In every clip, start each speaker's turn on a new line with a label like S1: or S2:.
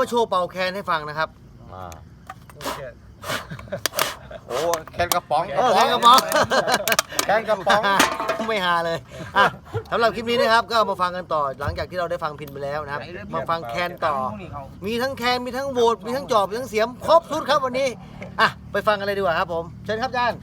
S1: มาโชว์เป่าแคนให้ฟังนะครับ
S2: อ่าโอ้แคนกระป๋อง
S1: เออแคนกระป๋อง
S2: แคนกระป๋อง
S1: ไม่ฮาเลยอะสำหรับคลิปนี้นะครับก็มาฟังกันต่อหลังจากที่เราได้ฟังพินไปแล้วนะครับ มาฟังแคนต่อ มีทั้งแคนมีทั้งโหวตมีทั้งจอบมีทั้งเสียมครบชุดครับวันนี้อะไปฟังกันเลยดีกว่าครับผมเชิญครับอาจารย์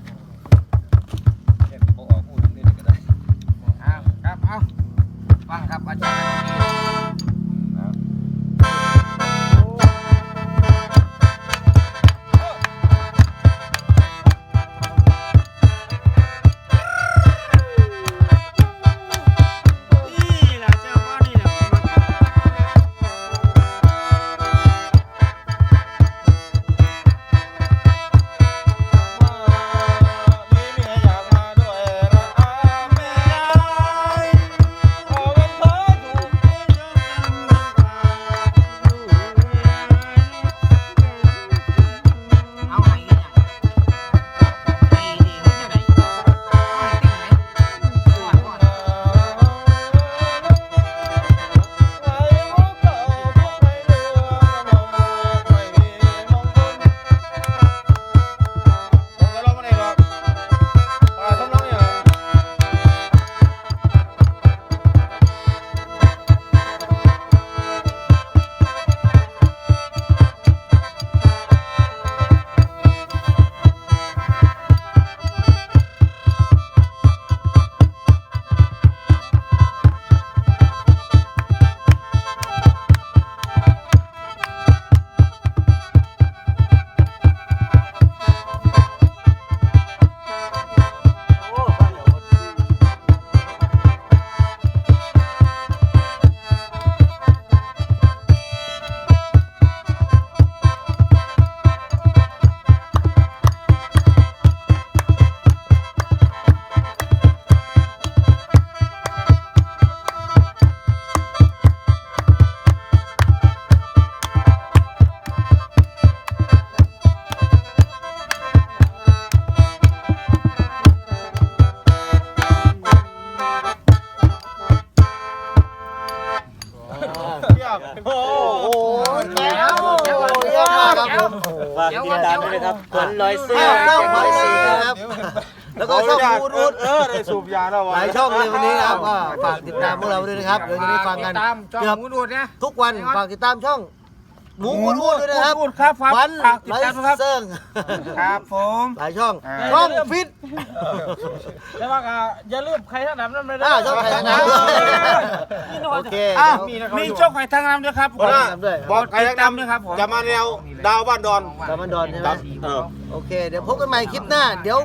S1: ั
S3: บ
S1: โอ้โหแล้วโอ้ยยอดมากครับผม
S4: ฝากติดตามด้วยนะครับขวัญลอยเสื้อ
S1: เริ่มร้อยสี่ครับ แล้วก็ช่องอูดอูด
S2: เออได้สูบยาแล้ววะห
S1: ลายช่องเลยวันนี้นะครับก็ฝากติดตามพวกเราด้วยนะครับเดี๋ยวจะได้ฟังกันเกือบทุกวันฝากติดตามช่อง หมูอูดอูดด้วยนะครับ
S3: พูดครับ
S1: ฟัน
S3: ฝากติด
S1: ไล
S3: ตาม
S1: ฟ์
S3: นะครับ
S1: เซิง
S3: ครับผม
S1: หลายช่อง
S3: อ่า
S1: ช่องฟิต
S4: แล้วว่าอย่าลืมใครทั้งนั้นไม่ได้
S1: อ้าวช่องไทยนะโอเค
S3: อ้าว
S1: เดี๋ยว
S3: มีช่องไข่ทางน้ำด้วยครับ
S2: หัวหน้า
S1: ตามด้วย
S2: บอกใคร
S3: ติดตามด้วยครับผม
S2: จะมาแนวดาวบ้านดอน
S1: ตามมันดอนใช่ไหม
S2: เออ
S1: โอเคเดี๋ยวพบกันใหม่คลิปหน้าเดี๋ยว